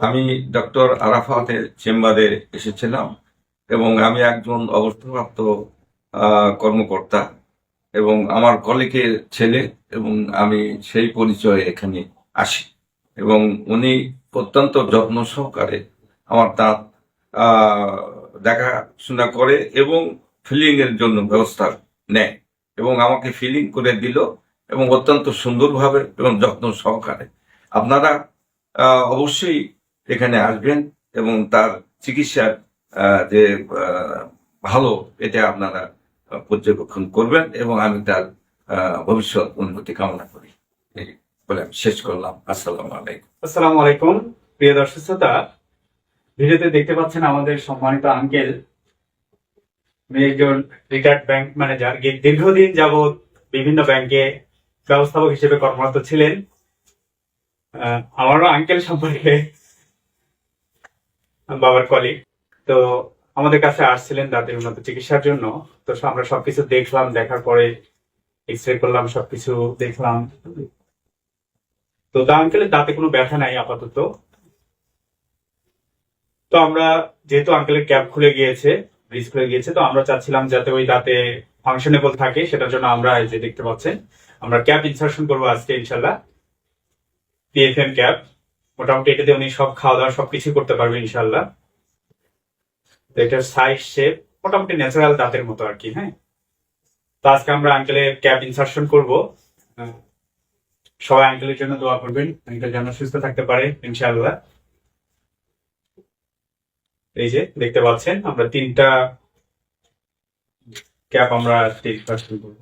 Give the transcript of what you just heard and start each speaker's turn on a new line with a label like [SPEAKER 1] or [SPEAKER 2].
[SPEAKER 1] আমি ডক্টর আরাফাতের চেম্বারে এসেছিলাম এবং আমি একজন অবসরপ্রাপ্ত আহ, কর্মকর্তা এবং আমার কলিগের ছেলে এবং আমি সেই পরিচয়ে এখানে আসি এবং উনি অত্যন্ত যত্ন সহকারে আমার আহ, দেখাশোনা করে এবং ফিলিং এর জন্য ব্যবস্থা নেয় এবং আমাকে ফিলিং করে দিল এবং অত্যন্ত সুন্দরভাবে এবং যত্ন সহকারে। আপনারা অবশ্যই এখানে আসবেন এবং তার চিকিৎসার যে ভালো, এটা আপনারা পর্যবেক্ষণ করবেন এবং আমি তার ভবিষ্যৎ উন্নতি কামনা করি। বলে আমি শেষ করলাম। আসসালামু আলাইকুম।
[SPEAKER 2] আসসালামু আলাইকুম, প্রিয় দর্শক শ্রোতা। ভিডিওতে দেখতে পাচ্ছেন আমাদের সম্মানিত আঙ্কেল একজন রিটায়ার্ড ব্যাংক ম্যানেজার দীর্ঘদিন যাবৎ বিভিন্ন ব্যাংকে ব্যবস্থাপক হিসেবে কর্মরত ছিলেন। আমারও আঙ্কেল সম্পর্কে বাবার কলিগ তো আমাদের কাছে আসছিলেন দাঁতের উন্নত চিকিৎসার জন্য। তো আমরা সবকিছু দেখলাম, দেখার পরে এক্স রে করলাম, সবকিছু দেখলাম। তো আঙ্কেলের দাঁতে কোনো ব্যথা নাই আপাতত। তো আমরা যেহেতু আঙ্কেলের ক্যাপ খুলে গিয়েছে ব্রিজ খুলে গিয়েছে, তো আমরা চাচ্ছিলাম যাতে ওই দাঁতে ফাংশনেবল থাকে, সেটার জন্য আমরা যে দেখতে পাচ্ছেন, আমরা ক্যাপ ইনসার্শন করব আজকে ইনশাল্লাহ পিএফএম ক্যাপ মোটামুটি এটাতে উনি সব খাওয়া দাওয়া সবকিছু করতে পারবে ইনশাল্লাহ তো এটার সাইজ শেপ মোটামুটি ন্যাচারাল দাঁতের মতো আর কি হ্যাঁ? তো আজকে আমরা আঙ্কেলের ক্যাপ ইনসার্শন করব। সবাই আঙ্কেলের জন্য দোয়া করবেন। আঙ্কেল যেন সুস্থ থাকতে পারে, ইনশাআল্লাহ। এই যে, দেখতে পাচ্ছেন, আমরা তিনটা ক্যাপ আমরা টেস্ট করব।